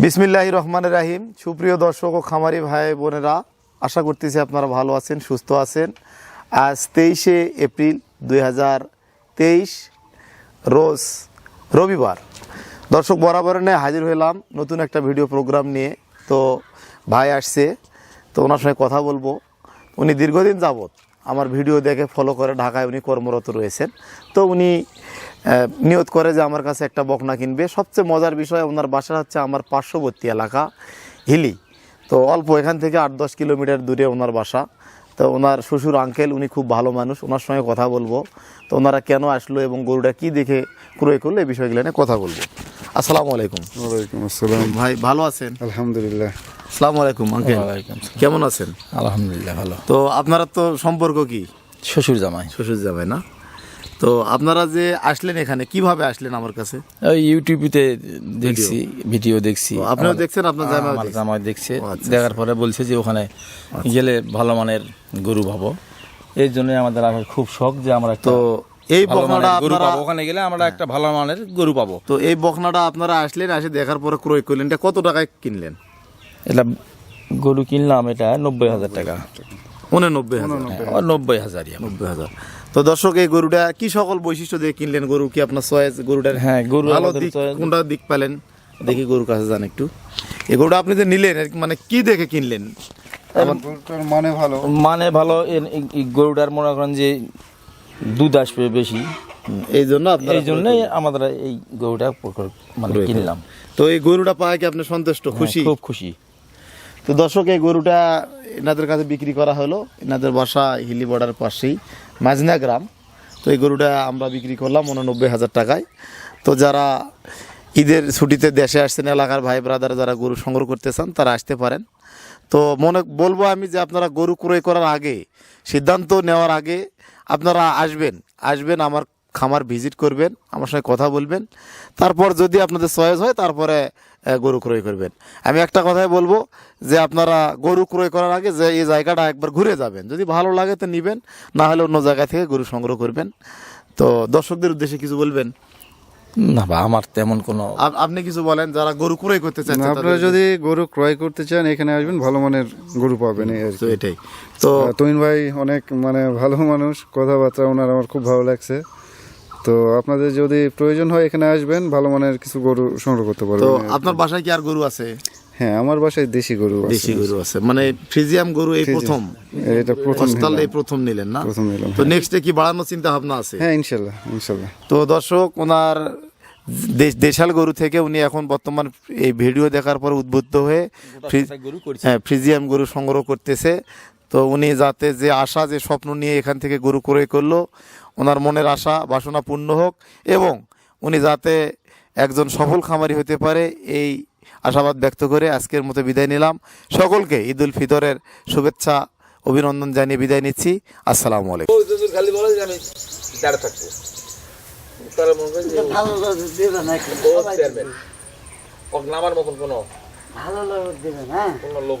বিসমিল্লাহ রহমান রাহিম। সুপ্রিয় দর্শক ও খামারি ভাই বোনেরা, আশা করতেছি আপনারা ভালো আছেন, সুস্থ আছেন। আজ তেইশে এপ্রিল দু হাজার তেইশ, রোজ রবিবার। দর্শক বরাবর নিয়ে হাজির হলাম নতুন একটা ভিডিও প্রোগ্রাম নিয়ে। তো ভাই আসছে, তো ওনার সঙ্গে কথা বলব। উনি দীর্ঘদিন যাবৎ আমার ভিডিও দেখে ফলো করে ঢাকায় উনি কর্মরত রয়েছেন। তো উনি নিয়ত করে যে আমার কাছে একটা বকনা কিনবে। সবচেয়ে মজার বিষয় ওনার বাসা হচ্ছে আমার পার্শ্ববর্তী এলাকা হিলি। তো অল্প এখান থেকে আট দশ কিলোমিটার দূরে ওনার বাসা। তো ওনার শ্বশুর আঙ্কেল উনি খুব ভালো মানুষ ওনার সঙ্গে কথা বলব। তো ওনারা কেন আসলো এবং গরুটা কি দেখে ক্রয় করল এই বিষয়গুলো নিয়ে কথা বলব। আসসালামু আলাইকুম। ওয়ালাইকুম আসসালাম। ভাই ভালো আছেন? আলহামদুলিল্লাহ। আসসালামু আলাইকুম আঙ্কেল কেমন আছেন? আলহামদুলিল্লাহ ভালো। তো আপনারা তো সম্পর্ক কি? শ্বশুর জামাই। শ্বশুর যাবে না? তো আপনারা যে আসলেন এখানে কীভাবে আসলেন আমার কাছে? ওই ইউটিউবে দেখছি ভিডিও। দেখছি। আপনিও দেখছেন আপনার জামাই জামাই দেখছে। আচ্ছা, দেখার পরে বলছে যে ওখানে গেলে ভালো মানের গরু পাবো। এই জন্য আমাদের আসার খুব শখ যে আমরা তো এই বকনাটা গরু আপনারা পাবো। ওখানে গেলে আমরা একটা ভালো মানের গরু পাবো। তো এই বকনাটা আপনারা আসলেন এসে দেখার পরে ক্রয় করলেন। এটা কত টাকায় কিনলেন? এটা গরু কিনলাম এটা নব্বই হাজার টাকা। উননব্বই হাজার। নব্বই আমার। নব্বই হাজার। তো দর্শক এই গরুটা কি সকল বৈশিষ্ট্য দিয়ে কিনলেন? গরু কি আপনার চয়েস গরুটার হ্যাঁ, গরু ভালো দিক কোনটা দিক পেলেন? দেখি গরুর কাছে যান একটু। এই গরুটা আপনি যে নিলেন মানে কি দেখে কিনলেন? মানে ভালো। মানে ভালো গরুটার মনে করেন যে দুধ আসবে বেশি। এই জন্য আপনারা এই জন্যই আমরা এই গরুটা মানে কিনলাম। তো এই গরুটা পায় কি আপনি সন্তুষ্ট খুশি? হ্যাঁ, খুব খুশি। তো দর্শক, এই গরুটা এনাদের কাছে বিক্রি করা হলো। এনাদের বাসা হিলি বর্ডার পাশেই মাজনা গ্রাম। তো এই গরুটা আমরা বিক্রি করলাম উননব্বই হাজার টাকায়। তো যারা ঈদের ছুটিতে দেশে আসছেন, এলাকার ভাই ব্রাদার যারা গরু সংগ্রহ করতে চান, তারা আসতে পারেন। তো মনে, বলব আমি যে আপনারা গরু ক্রয় করার আগে, সিদ্ধান্ত নেওয়ার আগে আপনারা আসবেন। আসবেন আমার খামার ভিজিট করবেন আমার সঙ্গে কথা বলবেন। তারপর যদি আপনাদের চয়েস হয় তারপরে গরু ক্রয় করবেন। আমি একটা কথাই বলব যে আপনারা গরু ক্রয় করার আগে যে এই জায়গাটা একবার ঘুরে যাবেন। যদি ভালো লাগে তো নিবেন না হলে অন্য জায়গা থেকে গরু সংগ্রহ করবেন। তো দর্শকদের উদ্দেশ্যে কিছু বলবেন? না বা আমার তেমন কোনো আপনি কিছু বলেন যারা গরু ক্রয় করতে চান আপনারা যদি গরু ক্রয় করতে চান এখানে আসবেন ভালো মানের গরু পাবেন তো এটাই। তো তুমিন ভাই অনেক মানে ভালো মানুষ কথাবার্তা ওনার আমার খুব ভালো লাগছে। তো আপনাদের যদি প্রয়োজন হয় এখানে আসবেন ভালো মানের কিছু গরু সংগ্রহ করতে তো পারবেন আপনার বাসায় কি আর গরু আছে? হ্যাঁ আমার বাসায় দেশি গরু আছে। দেশি গরু আছে। মানে ফ্রিজিয়াম গরু এই প্রথম? এটা প্রথম নিলাম। এই প্রথম নিলেন না? প্রথম নিলাম, তো নেক্সটে কি বাড়ানোর চিন্তা ভাবনা আছে? হ্যাঁ ইনশাল্লাহ ইনশাল্লাহ। তো দর্শক ওনার দেশ- দেশাল গরু থেকে উনি এখন বর্তমান এই ভিডিও দেখার পর উদ্বুদ্ধ হয়ে গরু হ্যাঁ ফ্রিজিয়াম গরু সংগ্রহ করতেছে। তো উনি যাতে যে আশা যে স্বপ্ন নিয়ে এখান থেকে গরু ক্রয় করল ওনার মনের আশা বাসনা পূর্ণ হোক এবং উনি যাতে একজন সফল খামারি হতে পারে এই আশাবাদ ব্যক্ত করে আজকের মতো বিদায় নিলাম। সকলকে ঈদ উল ফিতরের শুভেচ্ছা অভিনন্দন জানিয়ে বিদায় নিচ্ছি। আসসালামু আলাইকুম। খালি বলে যে আমি দাঁড়া থাকব। তারা মনে করে ভালো লোক দেবে নাকি? ও চেয়ারম্যান। ওর নামার মতন কোনো ভালো লোক দেবে কোনো লোক নেই।